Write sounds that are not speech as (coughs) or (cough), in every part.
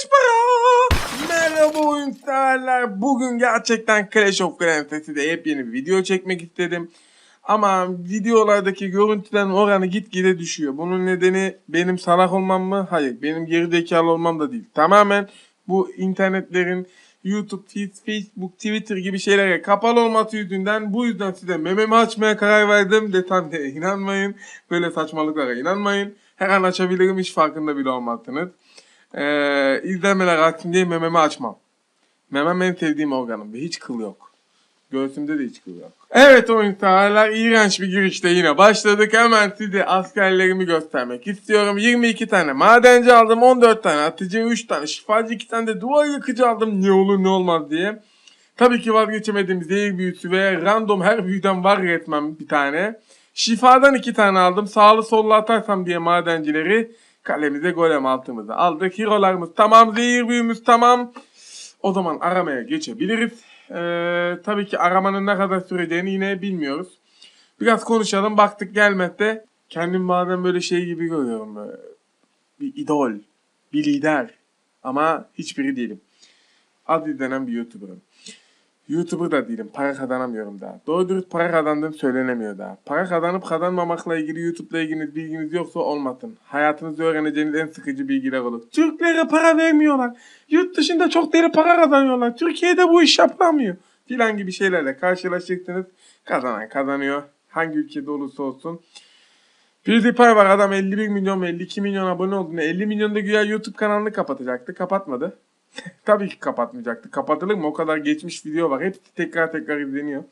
kaç para? Merhaba oyun severler. Bugün gerçekten Clash of Clans'te de yepyeni bir video çekmek istedim. Ama videolardaki görüntülerin oranı gitgide düşüyor. Bunun nedeni benim salak olmam mı? Hayır. Benim gerizekalı olmam da değil. Tamamen bu internetlerin YouTube, Facebook, Twitter gibi şeylere kapalı olması yüzünden bu yüzden size mememi açmaya karar verdim. Detaylara inanmayın. Böyle saçmalıklara inanmayın. Her an açabilirim hiç farkında bile olmazsınız. Ee, izlemeler artsın mememi açmam. Memem en sevdiğim organım ve hiç kıl yok. Göğsümde de hiç kıl yok. Evet oyun severler iğrenç bir girişte yine başladık. Hemen size askerlerimi göstermek istiyorum. 22 tane madenci aldım, 14 tane atıcı, 3 tane şifacı, 2 tane de duvar yıkıcı aldım. Ne olur ne olmaz diye. Tabii ki vazgeçemediğim zehir büyüsü ve random her büyüden var etmem bir tane. Şifadan 2 tane aldım. Sağlı sollu atarsam diye madencileri kalemize golem altımıza aldık. Hero'larımız tamam, zehir büyümüz tamam. O zaman aramaya geçebiliriz. Ee, tabii ki aramanın ne kadar süreceğini yine bilmiyoruz. Biraz konuşalım. Baktık gelmedi. Kendim bazen böyle şey gibi görüyorum. Bir idol, bir lider. Ama hiçbiri değilim. Az izlenen bir YouTuber'ım. YouTuber da değilim. Para kazanamıyorum daha. Doğru dürüst para kazandığım söylenemiyor daha. Para kazanıp kazanmamakla ilgili YouTube'la ilgili bilginiz yoksa olmasın. Hayatınızda öğreneceğiniz en sıkıcı bilgiler olur. Türklere para vermiyorlar. Yurt dışında çok deli para kazanıyorlar. Türkiye'de bu iş yapılamıyor. Filan gibi şeylerle karşılaşacaksınız. Kazanan kazanıyor. Hangi ülkede olursa olsun. PewDiePie var adam 51 milyon mu 52 milyon abone olduğunu 50 milyonda güya YouTube kanalını kapatacaktı. Kapatmadı. (laughs) Tabii ki kapatmayacaktı. Kapatılır mı? O kadar geçmiş video var. Hepsi tekrar tekrar izleniyor.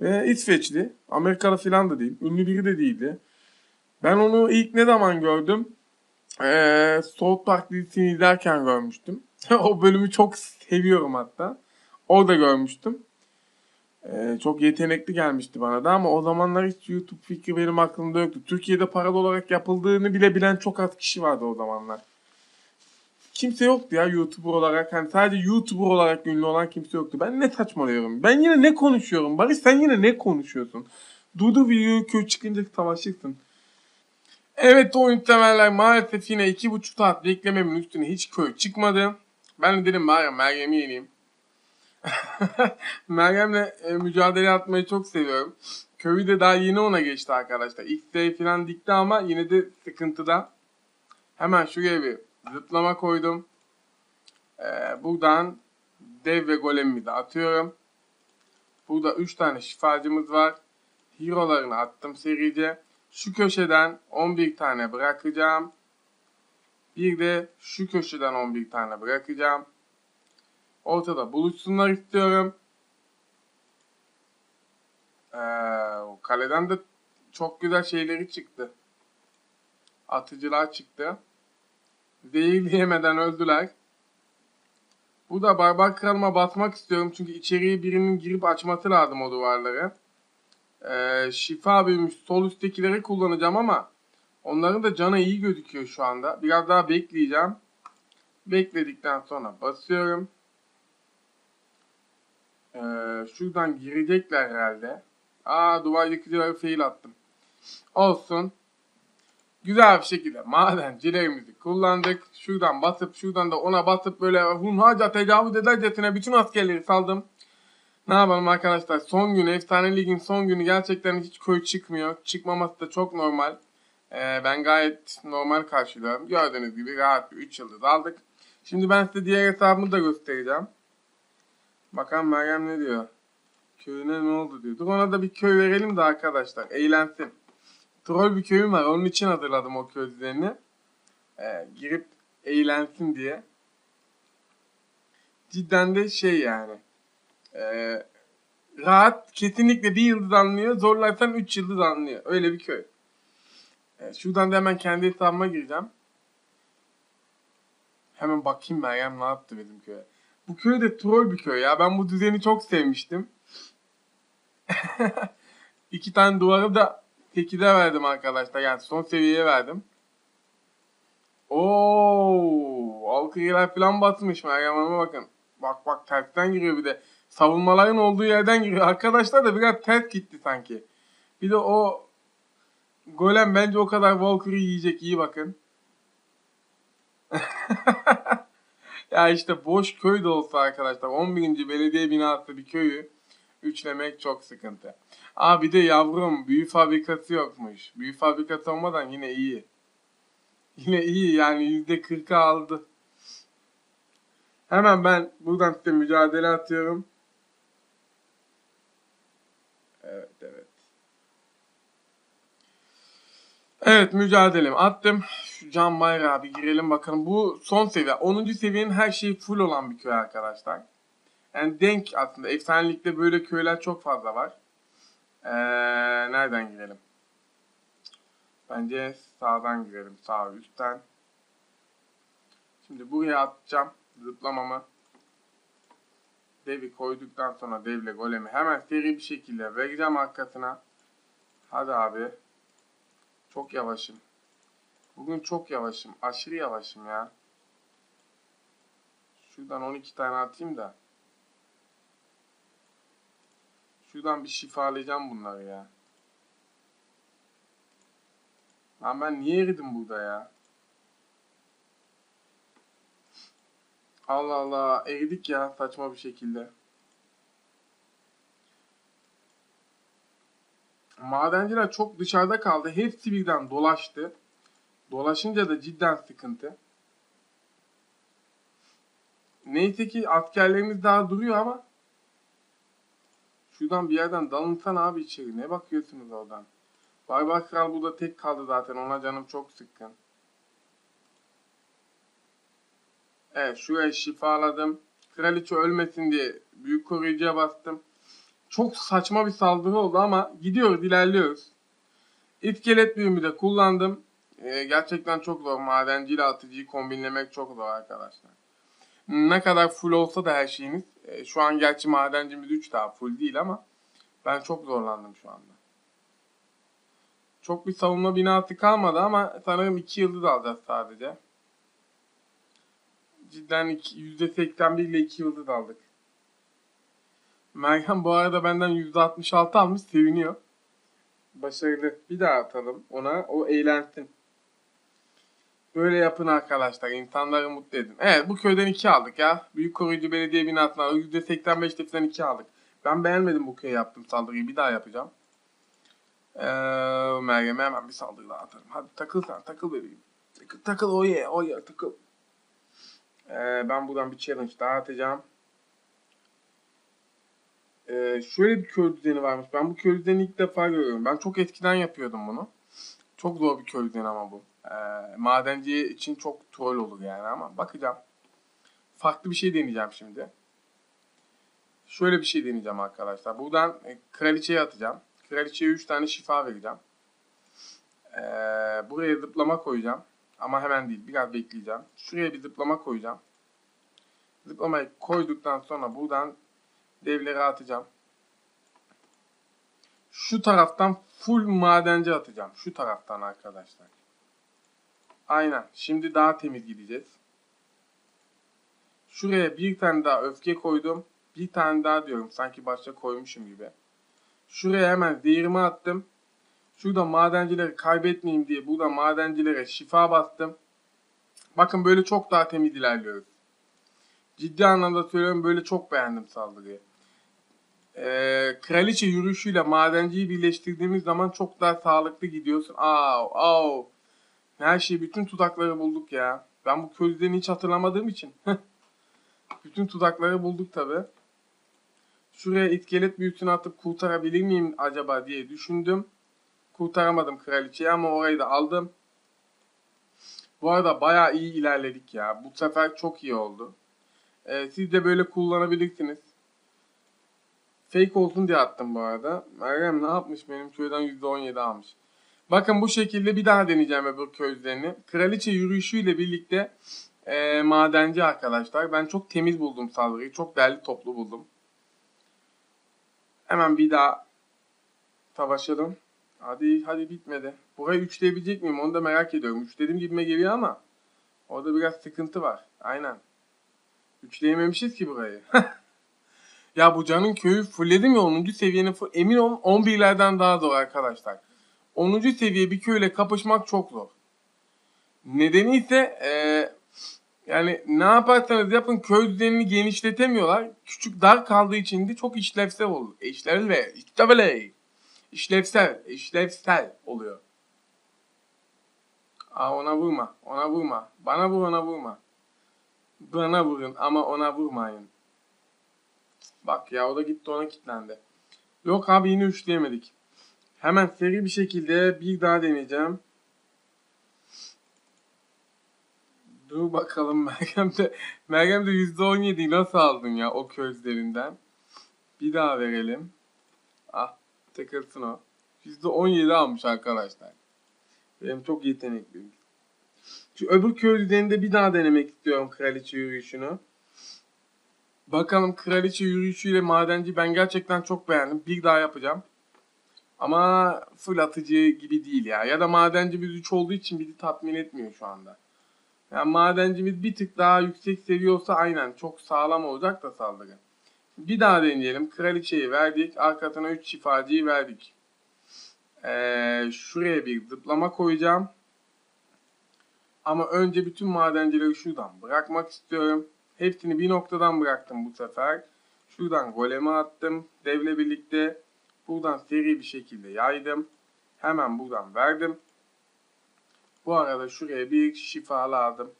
Ve İsveçli. Amerikalı falan da değil. Ünlü biri de değildi. Ben onu ilk ne zaman gördüm? Ee, South Park dizisini izlerken görmüştüm. (laughs) o bölümü çok seviyorum hatta. Orada görmüştüm. Ee, çok yetenekli gelmişti bana da ama o zamanlar hiç YouTube fikri benim aklımda yoktu. Türkiye'de paralı olarak yapıldığını bile bilen çok az kişi vardı o zamanlar. Kimse yoktu ya YouTuber olarak. Hani sadece YouTuber olarak ünlü olan kimse yoktu. Ben ne saçmalıyorum? Ben yine ne konuşuyorum? Barış sen yine ne konuşuyorsun? Durdu videoyu köy çıkınca savaşırsın. Evet oyun severler maalesef yine iki buçuk saat beklememin üstüne hiç köy çıkmadı. Ben de dedim bari Meryem'i yeneyim. (laughs) Meryem'le e, mücadele atmayı çok seviyorum. Köyü de daha yeni ona geçti arkadaşlar. X'de falan dikti ama yine de sıkıntıda. Hemen şuraya bir zıplama koydum. Ee, buradan dev ve golemimi de atıyorum. Burada 3 tane şifacımız var. Hero'larını attım serice. Şu köşeden 11 tane bırakacağım. Bir de şu köşeden 11 tane bırakacağım. Ortada buluşsunlar istiyorum. Ee, kaleden de çok güzel şeyleri çıktı. Atıcılar çıktı. Zehirleyemeden öldüler. Burada barbar kralıma basmak istiyorum çünkü içeriye birinin girip açması lazım o duvarları. Ee, şifa büyümüş sol üsttekileri kullanacağım ama onların da canı iyi gözüküyor şu anda. Biraz daha bekleyeceğim. Bekledikten sonra basıyorum. Ee, şuradan girecekler herhalde. Aa duvar yıkıcıları fail attım. Olsun. Güzel bir şekilde madencilerimizi kullandık. Şuradan basıp şuradan da ona basıp böyle hunharca tecavüz edercesine bütün askerleri saldım. Ne yapalım arkadaşlar son günü efsane ligin son günü gerçekten hiç köy çıkmıyor. Çıkmaması da çok normal. Ee, ben gayet normal karşılıyorum. Gördüğünüz gibi rahat bir 3 yıldız aldık. Şimdi ben size diğer hesabımı da göstereceğim. Bakalım Meryem ne diyor. Köyüne ne oldu diyor. Dur ona da bir köy verelim de arkadaşlar. Eğlensin. Troll bir köyüm var. Onun için hazırladım o köy düzenini. Ee, girip eğlensin diye. Cidden de şey yani. Ee, rahat kesinlikle bir yıldız anlıyor. Zorlarsan 3 yıldız anlıyor. Öyle bir köy. Ee, şuradan da hemen kendi hesabıma gireceğim. Hemen bakayım Meryem ne yaptı bizim köye. Bu köy de troll bir köy ya. Ben bu düzeni çok sevmiştim. (laughs) İki tane duvarı da tekide verdim arkadaşlar. Yani son seviyeye verdim. Oo, Alkıyılar falan batmış Meryem Hanım'a bakın. Bak bak tersten giriyor bir de. Savunmaların olduğu yerden giriyor. Arkadaşlar da biraz ters gitti sanki. Bir de o golem bence o kadar Valkyrie yiyecek. iyi bakın. (laughs) Ya işte boş köy de olsa arkadaşlar 11. belediye binası bir köyü üçlemek çok sıkıntı. Aa bir de yavrum büyü fabrikası yokmuş. Büyü fabrikası olmadan yine iyi. Yine iyi yani %40'ı aldı. Hemen ben buradan size mücadele atıyorum. Evet evet. Evet mücadelemi attım. Şu can bayrağı bir girelim bakalım. Bu son seviye. 10. seviyenin her şeyi full olan bir köy arkadaşlar. Yani denk aslında. Efsanelikte böyle köyler çok fazla var. Ee, nereden girelim? Bence sağdan girelim. Sağ üstten. Şimdi buraya atacağım zıplamamı. Devi koyduktan sonra devle golemi hemen seri bir şekilde vereceğim arkasına. Hadi abi. Çok yavaşım. Bugün çok yavaşım. Aşırı yavaşım ya. Şuradan 12 tane atayım da. Şuradan bir şifalayacağım bunları ya. Lan ben niye eridim burada ya? Allah Allah eridik ya saçma bir şekilde. Madenciler çok dışarıda kaldı. Hepsi birden dolaştı. Dolaşınca da cidden sıkıntı. Neyse ki askerlerimiz daha duruyor ama şuradan bir yerden dalınsana abi içeri. Ne bakıyorsunuz oradan? Barbar Kral burada tek kaldı zaten. Ona canım çok sıkkın. Evet şuraya şifaladım. Kraliçe ölmesin diye büyük koruyucuya bastım. Çok saçma bir saldırı oldu ama gidiyoruz ilerliyoruz. İskelet büyümü de kullandım. Ee, gerçekten çok zor. Madenciyle atıcıyı kombinlemek çok zor arkadaşlar. Ne kadar full olsa da her şeyimiz. e, şu an gerçi madencimiz 3 daha full değil ama ben çok zorlandım şu anda. Çok bir savunma binası kalmadı ama sanırım 2 yıldız alacağız sadece. Cidden iki- %81 ile 2 yıldız aldık. Meryem bu arada benden %66 almış seviniyor. Başarılı. Bir daha atalım ona. O eğlensin. Böyle yapın arkadaşlar. İnsanları mutlu edin. Evet bu köyden 2 aldık ya. Büyük koruyucu belediye binasından %85'te falan 2 aldık. Ben beğenmedim bu köye yaptığım saldırıyı. Bir daha yapacağım. Ee, Meryem'e hemen bir saldırı daha atarım. Hadi takıl sen. Takıl bebeğim. Takıl, takıl o ye. O ye. Takıl. Ee, ben buradan bir challenge daha atacağım. Ee, şöyle bir köy düzeni varmış. Ben bu köy düzenini ilk defa görüyorum. Ben çok eskiden yapıyordum bunu. Çok zor bir köy düzeni ama bu. Ee, madenci için çok troll olur yani ama bakacağım. Farklı bir şey deneyeceğim şimdi. Şöyle bir şey deneyeceğim arkadaşlar. Buradan e, kraliçeye atacağım. Kraliçeye 3 tane şifa vereceğim. Ee, buraya zıplama koyacağım. Ama hemen değil. Biraz bekleyeceğim. Şuraya bir zıplama koyacağım. Zıplamayı koyduktan sonra buradan devleri atacağım. Şu taraftan full madenci atacağım. Şu taraftan arkadaşlar. Aynen. Şimdi daha temiz gideceğiz. Şuraya bir tane daha öfke koydum. Bir tane daha diyorum. Sanki başta koymuşum gibi. Şuraya hemen zehirimi attım. Şurada madencileri kaybetmeyeyim diye burada madencilere şifa bastım. Bakın böyle çok daha temiz ilerliyoruz. Ciddi anlamda söylüyorum böyle çok beğendim saldırıyı. Ee, kraliçe yürüyüşüyle madenciyi birleştirdiğimiz zaman çok daha sağlıklı gidiyorsun. Au au. Her şeyi bütün tuzakları bulduk ya. Ben bu közlerini hiç hatırlamadığım için. (laughs) bütün tuzakları bulduk tabi. Şuraya iskelet büyüsünü atıp kurtarabilir miyim acaba diye düşündüm. Kurtaramadım kraliçeyi ama orayı da aldım. Bu arada bayağı iyi ilerledik ya. Bu sefer çok iyi oldu. Ee, siz de böyle kullanabilirsiniz. Fake olsun diye attım bu arada. Meryem ne yapmış? Benim köyden %17 almış. Bakın bu şekilde bir daha deneyeceğim öbür közlerini. Kraliçe yürüyüşüyle birlikte e, madenci arkadaşlar. Ben çok temiz buldum saldırıyı. Çok derli toplu buldum. Hemen bir daha savaşalım. Hadi hadi bitmedi. Burayı üçleyebilecek miyim? Onu da merak ediyorum. Üçlediğim gibime geliyor ama orada biraz sıkıntı var. Aynen. Üçleyememişiz ki burayı. (laughs) ya bu canın köyü fullledim ya 10. seviyenin full. Emin olun 11'lerden daha zor arkadaşlar. 10. seviye bir köyle kapışmak çok zor. Nedeni ise e, Yani ne yaparsanız yapın köy düzenini genişletemiyorlar. Küçük dar kaldığı için de çok işlevsel oluyor. İşlevsel ve böyle. İşlevsel, işlevsel oluyor. Aa ona vurma, ona vurma. Bana vur ona vurma. Bana vurun ama ona vurmayın. Bak ya o da gitti ona kilitlendi. Yok abi yine üçleyemedik. Hemen seri bir şekilde bir daha deneyeceğim. Dur bakalım (laughs) Meryem de Meryem de %17'yi nasıl aldın ya o közlerinden? Bir daha verelim. Ah takılsın o. %17 almış arkadaşlar. Benim çok yetenekliyim. Şu öbür köy üzerinde bir daha denemek istiyorum kraliçe yürüyüşünü. Bakalım kraliçe yürüyüşüyle madenci ben gerçekten çok beğendim. Bir daha yapacağım. Ama full atıcı gibi değil ya. Ya da madencimiz 3 olduğu için bizi tatmin etmiyor şu anda. Yani madencimiz bir tık daha yüksek seviye olsa aynen çok sağlam olacak da saldırı. Bir daha deneyelim. Kraliçeyi verdik. Arkasına 3 şifacıyı verdik. Ee, şuraya bir zıplama koyacağım. Ama önce bütün madencileri şuradan bırakmak istiyorum. Hepsini bir noktadan bıraktım bu sefer. Şuradan goleme attım. Devle birlikte. Buradan seri bir şekilde yaydım. Hemen buradan verdim. Bu arada şuraya bir şifa lazım.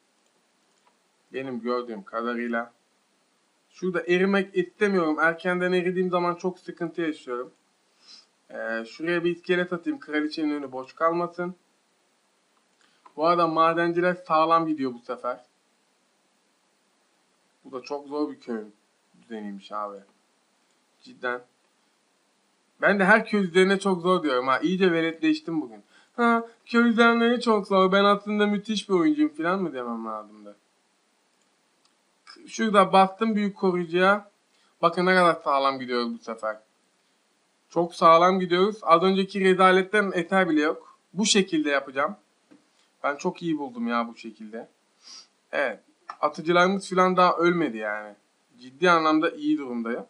Benim gördüğüm kadarıyla. Şurada erimek istemiyorum. Erkenden eridiğim zaman çok sıkıntı yaşıyorum. Ee, şuraya bir iskelet atayım. Kraliçenin önü boş kalmasın. Bu arada madenciler sağlam gidiyor bu sefer. Bu da çok zor bir köy düzeniymiş abi. Cidden. Ben de her köy üzerine çok zor diyorum ha. İyice veletleştim bugün. Ha köy üzerine çok zor. Ben aslında müthiş bir oyuncuyum falan mı demem lazımdı. Şurada bastım büyük koruyucuya. Bakın ne kadar sağlam gidiyoruz bu sefer. Çok sağlam gidiyoruz. Az önceki rezaletten eter bile yok. Bu şekilde yapacağım. Ben çok iyi buldum ya bu şekilde. Evet. Atıcılarımız falan daha ölmedi yani. Ciddi anlamda iyi durumdayım.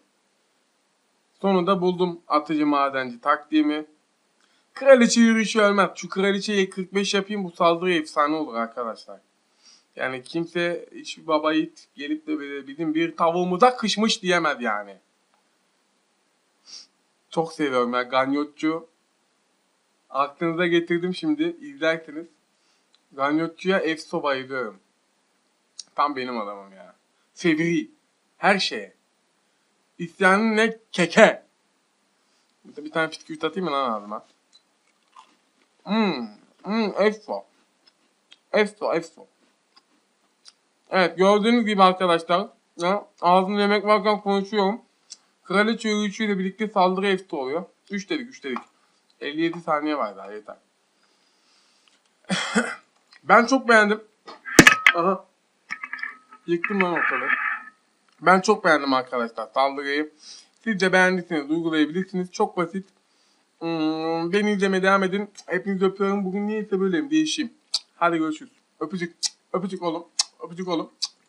Sonunda buldum atıcı madenci taktiğimi. Kraliçe yürüyüşü ölmez. Şu kraliçeyi 45 yapayım bu saldırı efsane olur arkadaşlar. Yani kimse hiçbir baba yiğit gelip de bizim bir tavuğumuza kışmış diyemez yani. Çok seviyorum ya Ganyotçu. Aklınıza getirdim şimdi izlersiniz. Ganyotçuya efso bayılıyorum. Tam benim adamım ya. Fevri. Her şeye. İsyanın ne? Keke. Bir tane bisküvit atayım mı lan ağzıma? Hmm. Hmm. Efso. Efso. Efso. Evet gördüğünüz gibi arkadaşlar. Ya, ağzımda yemek varken konuşuyorum. Kraliçe yürüyüşüyle birlikte saldırı efso oluyor. 3 dedik 3 dedik. 57 saniye var daha yeter. (coughs) ben çok beğendim. Aha. Yıktım lan ortalığı. Ben çok beğendim arkadaşlar saldırıyı. Siz de beğendiyseniz uygulayabilirsiniz. Çok basit. Hmm, beni izlemeye devam edin. Hepinizi öpüyorum. Bugün niyeyse böyleyim. Değişeyim. Hadi görüşürüz. Öpücük. Öpücük oğlum. Öpücük oğlum.